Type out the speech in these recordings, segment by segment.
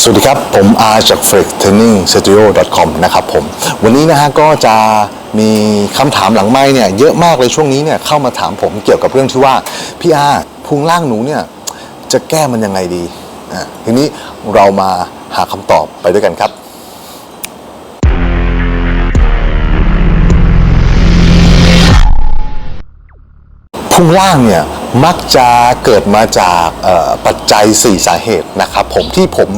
สวัสดีครับ ผมอาจาก f r e a k Training Studio com นะครับผม วันนี้นะฮะก็จะมีคำถามหลังไม้เนี่ยเยอะมากเลยช่วงนี้เนี่ยเข้ามาถามผมเกี่ยวกับเรื่องที่ว่า พี่อาพุงล่างหนูเนี่ยจะแก้มันยังไงดี อะทีนี้เรามาหาคำตอบไปด้วยกันครับ พุงล่างเนี่ยมักจะเกิดมาจากปัจจัย 4 สาเหตุนะครับผมที่ผม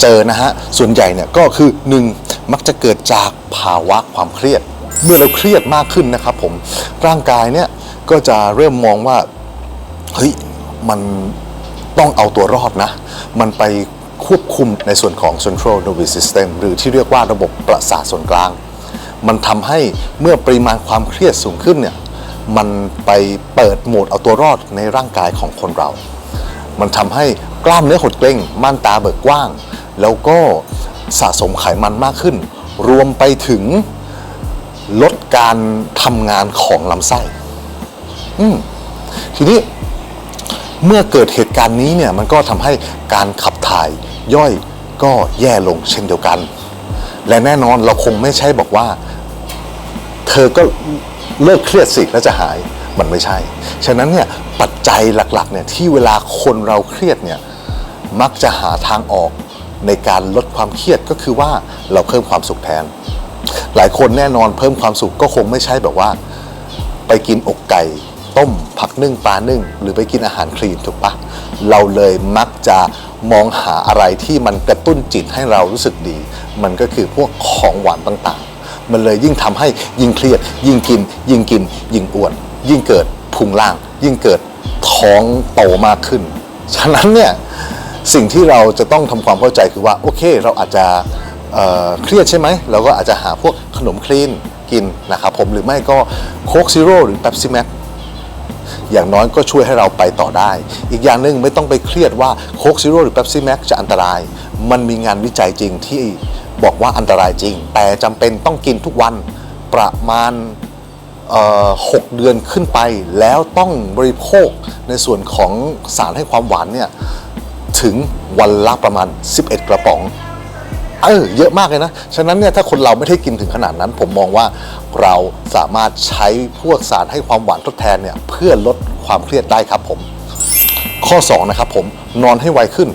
เจอนะฮะส่วนใหญ่เนี่ยก็คือ 1. มักจะเกิดจากภาวะความเครียด เมื่อเราเครียดมากขึ้นนะครับผมร่างกายเนี่ยก็จะเริ่มมองว่าเฮ้ยมันต้องเอาตัวรอดนะ มันไปควบคุมในส่วนของ central nervous system หรือที่เรียกว่าระบบประสาทส่วนกลาง มันทำให้เมื่อปริมาณความเครียดสูงขึ้นเนี่ย มันไปเปิดโหมดเอาตัวรอดในร่างกายของคนเรา มันทำให้กล้ามเนื้อหดเกร็งม่านตาเบิกกว้าง แล้วก็สะสมไขมันมากขึ้น รวมไปถึงลดการทำงานของลำไส้อืทีนี้เมื่อเกิดเหตุการณ์นี้เนี่ยมันก็ทำให้การขับถ่ายย่อยก็แย่ลงเช่นเดียวกัน และแน่นอนเราคงไม่ใช่บอกว่า เธอก็ เลิกเครียดสิแล้วจะหายมันไม่ใช่ ฉะนั้นเนี่ยปัจจัยหลักๆเนี่ยที่เวลาคนเราเครียดเนี่ยมักจะหาทางออกในการลดความเครียดก็คือว่าเราเพิ่มความสุขแทน หลายคนแน่นอนเพิ่มความสุขก็คงไม่ใช่แบบว่า ไปกินอกไก่ต้มผักนึ่งปลานึ่ง หรือไปกินอาหารคลีนถูกปะเราเลยมักจะมองหาอะไรที่มันกระตุ้นจิตให้เรารู้สึกดี มันก็คือพวกของหวานต่าง มันเลยยิ่งทำให้ยิ่งเครียด ยิ่งกิน ยิ่งกิน ยิ่งอ้วน ยิ่งเกิดพุงล่าง ยิ่งเกิดท้องโตมากขึ้น ฉะนั้นเนี่ยสิ่งที่เราจะต้องทำความเข้าใจคือว่าโอเค เราอาจจะเเครียดใช่ไหมเราก็อาจจะหาพวกขนมคลีนกินนะครับผมหรือไม่ก็โค้กซีโร่หรือเ e ปซี่แม็กอย่างน้อยก็ช่วยให้เราไปต่อได้ อีกอย่างหนึ่งไม่ต้องไปเครียดว่าโค้กซีโร่หรือเ e ปซี่แม็กจะอันตราย มันมีงานวิจัยจริงที่ บอกว่าอันตรายจริง แต่จำเป็นต้องกินทุกวันประมาณหกเดือนขึ้นไป แล้วต้องบริโภคในส่วนของสารให้ความหวานเนี่ยถึงวันละประมาณ 11 กระป๋องเออเยอะมากเลยนะ ฉะนั้นเนี่ยถ้าคนเราไม่ได้กินถึงขนาดนั้น ผมมองว่าเราสามารถใช้พวกสารให้ความหวานทดแทนเนี่ยเพื่อลดความเครียดได้ครับผม ข้อ 2 นะครับผมนอนให้ไวขึ้น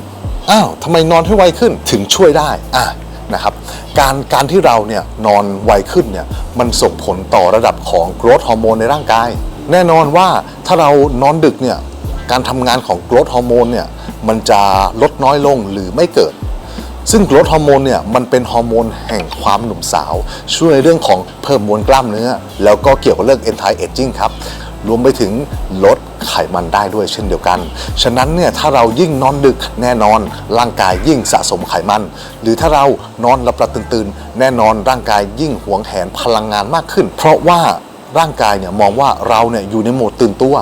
อ้าวทำไมนอนให้ไวขึ้นถึงช่วยได้อะ นะครับการการที่เราเนี่ยนอนไวขึ้นเนี่ยมันส่งผลต่อระดับของโกรทฮอร์โมนในร่างกาย แน่นอนว่าถ้าเรานอนดึกเนี่ยการทำงานของโกรทฮอร์โมนเนี่ยมันจะลดน้อยลงหรือไม่เกิด ซึ่งโกรทฮอร์โมนเนี่ยมันเป็นฮอร์โมนแห่งความหนุ่มสาว ช่วยในเรื่องของเพิ่มมวลกล้ามเนื้อ แล้วก็เกี่ยวกับเรื่อง anti aging ครับ รวมไปถึงลดไขมันได้ด้วยเช่นเดียวกัน ฉะนั้นเนี่ยถ้าเรายิ่งนอนดึกแน่นอน ร่างกายยิ่งสะสมไขมัน หรือถ้าเรานอนหลับหลับตื่นตื่นๆ แน่นอนร่างกายยิ่งหวงแหนพลังงานมากขึ้น เพราะว่าร่างกายเนี่ยมองว่าเราเนี่ยอยู่ในโหมดตื่นตัว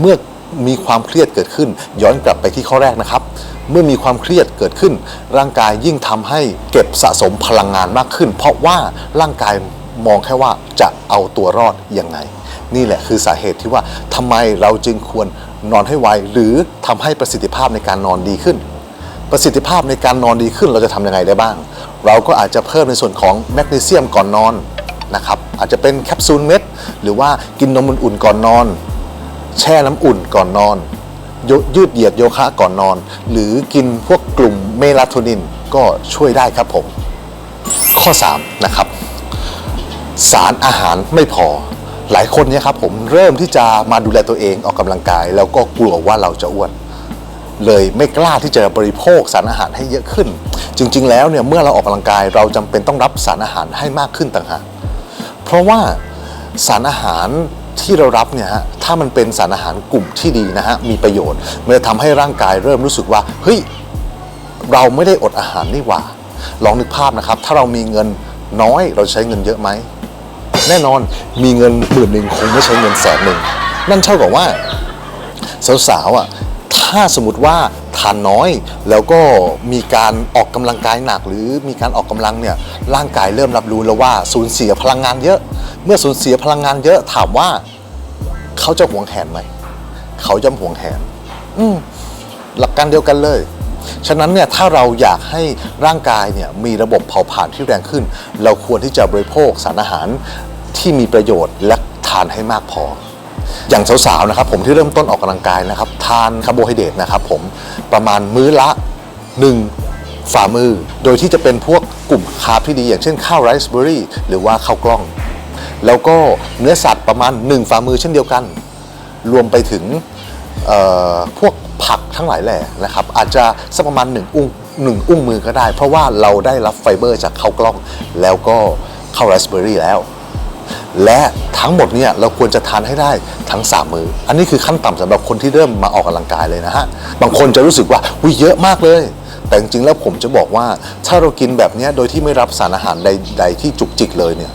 เมื่อมีความเครียดเกิดขึ้น ย้อนกลับไปที่ข้อแรกนะครับ เมื่อมีความเครียดเกิดขึ้น ร่างกายยิ่งทำให้เก็บสะสมพลังงานมากขึ้น เพราะว่าร่างกายมองแค่ว่าจะเอาตัวรอดยังไง นี่แหละคือสาเหตุที่ว่าทำไมเราจึงควรนอนให้ไวหรือทำให้ประสิทธิภาพในการนอนดีขึ้น ประสิทธิภาพในการนอนดีขึ้นเราจะทำยังไงได้บ้าง เราก็อาจจะเพิ่มในส่วนของแมกนีเซียมก่อนนอนนะครับอาจจะเป็นแคปซูลเม็ดหรือว่ากินนมอุ่นๆก่อนนอน แช่น้ำอุ่นก่อนนอนยยืดเหยียดโยคะก่อนนอน หรือกินพวกกลุ่มเมลาโทนินก็ช่วยได้ครับผม ข้อ 3 นะครับ สารอาหารไม่พอ หลายคนเนี่ยครับผมเริ่มที่จะมาดูแลตัวเองออกกำลังกาย แล้วก็กลัวว่าเราจะอ้วน เลยไม่กล้าที่จะบริโภคสารอาหารให้เยอะขึ้น จริง ๆ แล้วเนี่ยเมื่อเราออกกำลังกายเราจำเป็นต้องรับสารอาหารให้มากขึ้นต่างหากเพราะว่าสารอาหารที่เรารับเนี่ยฮะถ้ามันเป็นสารอาหารกลุ่มที่ดีนะฮะมีประโยชน์มันจะทำให้ร่างกายเริ่มรู้สึกว่าเฮ้ยเราไม่ได้อดอาหารนี่หว่า ลองนึกภาพนะครับ ถ้าเรามีเงินน้อยเราใช้เงินเยอะไหม แน่นอนมีเงินหมื่นหนึ่งคงไม่ใช้เงินแสนหนึ่งนั่นเท่ากับว่าสาวๆอะถ้าสมมติว่าทานน้อยแล้วก็มีการออกกำลังกายหนัก หรือมีการออกกำลังเนี่ยร่างกายเริ่มรับรู้แล้วว่าสูญเสียพลังงานเยอะ เมื่อสูญเสียพลังงานเยอะถามว่าเขาจะห่วงแหนไหมเขาจะห่วงแหนอืมหลักการเดียวกันเลย ฉะนั้นเนี่ยถ้าเราอยากให้ร่างกายเนี่ยมีระบบเผาผลาญที่แรงขึ้น เราควรที่จะบริโภคสารอาหาร ที่มีประโยชน์และทานให้มากพอ อย่างสาวๆนะครับผมที่เริ่มต้นออกกำลังกายนะครับ ทานคาร์โบไฮเดรตนะครับผมประมาณมื้อละ 1 ฝ่ามือ โดยที่จะเป็นพวกกลุ่มคาร์บที่ดี อย่างเช่นข้าวไรซ์เบอร์รี่หรือว่าข้าวกล้อง แล้วก็เนื้อสัตว์ประมาณ 1 ฝ่ามือเช่นเดียวกัน รวมไปถึงพวกผักทั้งหลายแหล่นะครับ อาจจะสักประมาณ1อุ้งหนึ่งอุ้งมือก็ได้ เพราะว่าเราได้รับไฟเบอร์จากข้าวกล้อง แล้วก็ข้าวไรซ์เบอร์รี่แล้ว และทั้งหมดเนี่ยเราควรจะทานให้ได้ทั้ง 3 มืออันนี้คือขั้นต่ำสำหรับคนที่เริ่มมาออกกำลังกายเลยนะฮะ บางคนจะรู้สึกว่าอุ้ยเยอะมากเลย แต่จริงๆแล้วผมจะบอกว่าถ้าเรากินแบบนี้โดยที่ไม่รับสารอาหารใด ๆ ที่จุกจิกเลยเนี่ย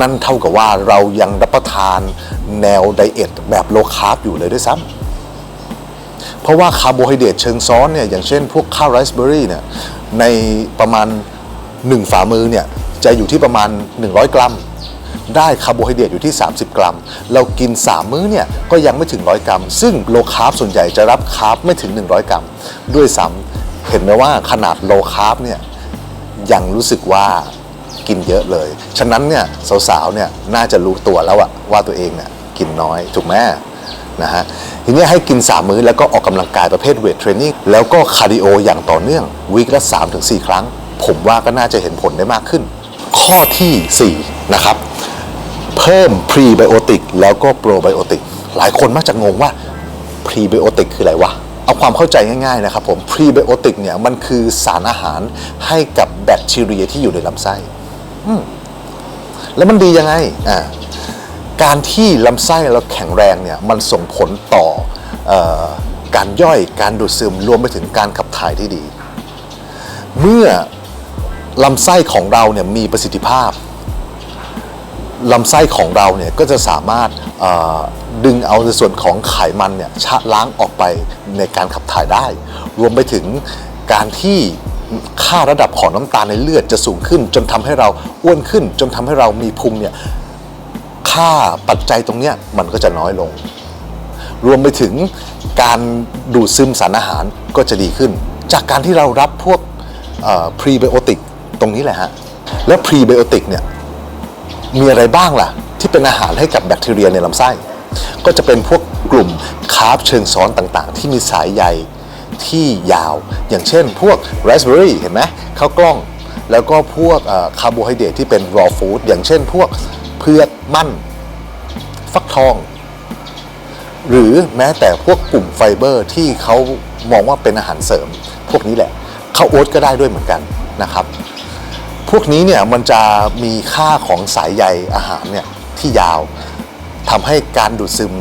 นั่นเท่ากับว่าเรายังรับประทานแนวไดเอทแบบโลคาร์บอยู่เลยด้วยซ้ำเพราะว่าคาร์โบไฮเดรตเชิงซ้อนเนี่ยอย่างเช่นพวกข้าวไรซ์เบอร์รี่เนี่ยในประมาณ 1 ฝ่ามือเนี่ยจะอยู่ที่ประมาณ 100 กรัม ได้คาร์โบไฮเดรตอยู่ที่ 30 กรัม เรากิน 3 มื้อเนี่ยก็ยังไม่ถึง 100 กรัม ซึ่งโลคาร์บส่วนใหญ่จะรับคาร์บไม่ถึง 100 กรัม ด้วยซ้ำเห็นไหมว่าขนาดโลคาร์บเนี่ยยังรู้สึกว่ากินเยอะเลย ฉะนั้นเนี่ยสาวๆเนี่ยน่าจะรู้ตัวแล้วอะว่าตัวเองเนี่ยกินน้อยถูกไหมนะฮะทีนี้ให้กิน 3 มื้อแล้วก็ออกกำลังกายประเภทเวทเทรนนิ่งแล้วก็คาร์ดิโออย่างต่อเนื่องวีคละ3-4 ครั้ง ผมว่าก็น่าจะเห็นผลได้มากขึ้น ข้อทีสี่4 นะครับ เพิ่มพรีไบโอติกแล้วก็โปรไบโอติกหลายคนมักจะงงว่าพรีไบโอติกคืออะไรวะ เอาความเข้าใจง่ายๆนะครับผมพรีไบโอติกเนี่ยมันคือสารอาหารให้กับแบคทีเรียที่อยู่ในลำไส้แล้วมันดียังไงอ่าการที่ลำไส้เราแข็งแรงเนี่ยมันส่งผลต่อเออการย่อยการดูดซึมรวมไปถึงการขับถ่ายที่ดี เมื่อลำไส้ของเราเนี่ยมีประสิทธิภาพ ลำไส้ของเราเนี่ยก็จะสามารถดึงเอาในส่วนของไขมันเนี่ยชะล้างออกไปในการขับถ่ายได้ รวมไปถึงการที่ค่าระดับของน้ำตาลในเลือดจะสูงขึ้น จนทำให้เราอ้วนขึ้น จนทำให้เรามีพุงเนี่ยค่าปัจจัยตรงเนี้ยมันก็จะน้อยลง รวมไปถึงการดูดซึมสารอาหารก็จะดีขึ้น จากการที่เรารับพวกพรีไบโอติกตรงนี้แหละฮะแล้วพรีไบโอติกเนี่ย มีอะไรบ้างล่ะ ที่เป็นอาหารให้กับแบคทีเรียในลำไส้ ก็จะเป็นพวกกลุ่มคาร์บเชิงซ้อนต่างๆ ที่มีสายใยที่ยาว อย่างเช่น พวกไรซ์เบอร์รี่เห็นไหมข้าวกล้อง แล้วก็พวกคาร์โบไฮเดรตที่เป็น raw food อย่างเช่น พวกเผือกมันฟักทอง หรือแม้แต่พวกกลุ่มไฟเบอร์ที่เขามองว่าเป็นอาหารเสริม พวกนี้แหละข้าวโอ๊ตก็ได้ด้วยเหมือนกันนะครับ พวกนี้เนี่ยมันจะมีค่าของสายใยอาหารเนี่ยที่ยาวทำให้การดูดซึม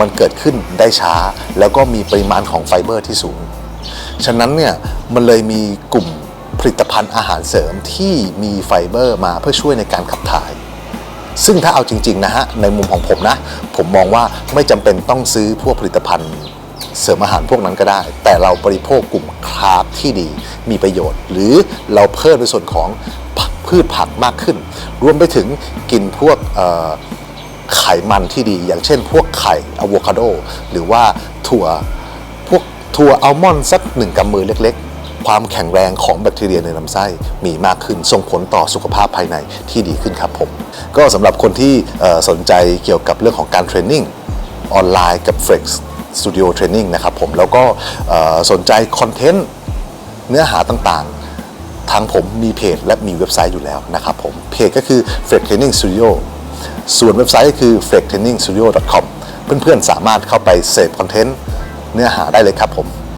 มันเกิดขึ้นได้ช้า แล้วก็มีปริมาณของไฟเบอร์ที่สูง ฉะนั้นเนี่ยมันเลยมีกลุ่มผลิตภัณฑ์อาหารเสริมที่มีไฟเบอร์มาเพื่อช่วยในการขับถ่าย ซึ่งถ้าเอาจริง ๆ นะฮะ ในมุมของผมนะ ผมมองว่าไม่จำเป็นต้องซื้อพวกผลิตภัณฑ์ เสริมอาหารพวกนั้นก็ได้ แต่เราบริโภคกลุ่มคาร์บที่ดีมีประโยชน์ หรือเราเพิ่มในส่วนของพืชผักมากขึ้น รวมไปถึงกินพวกไขมันที่ดี อย่างเช่น พวกไข่อะโวคาโด หรือว่าถั่วพวกถั่วอัลมอนด์สักหนึ่งกำมือเล็กๆ ความแข็งแรงของแบคทีเรียในลำไส้มีมากขึ้น ส่งผลต่อสุขภาพภายในที่ดีขึ้นครับผม ก็สำหรับคนที่สนใจเกี่ยวกับเรื่องของการเทรนนิ่งออนไลน์กับ สตูดิโอเทรนนิ่งนะครับผมแล้วก็สนใจคอนเทนต์เนื้อหาต่างๆ ทางผมมีเพจและมีเว็บไซต์อยู่แล้วนะครับผมเพจก็คือ f r e Training Studio ส่วนเว็บไซต์ก็คือ f r e t r a i n i n g s t u d i o c o m เพื่อนๆสามารถเข้าไปเสพคอนเทนต์เนื้อหาได้เลยครับผม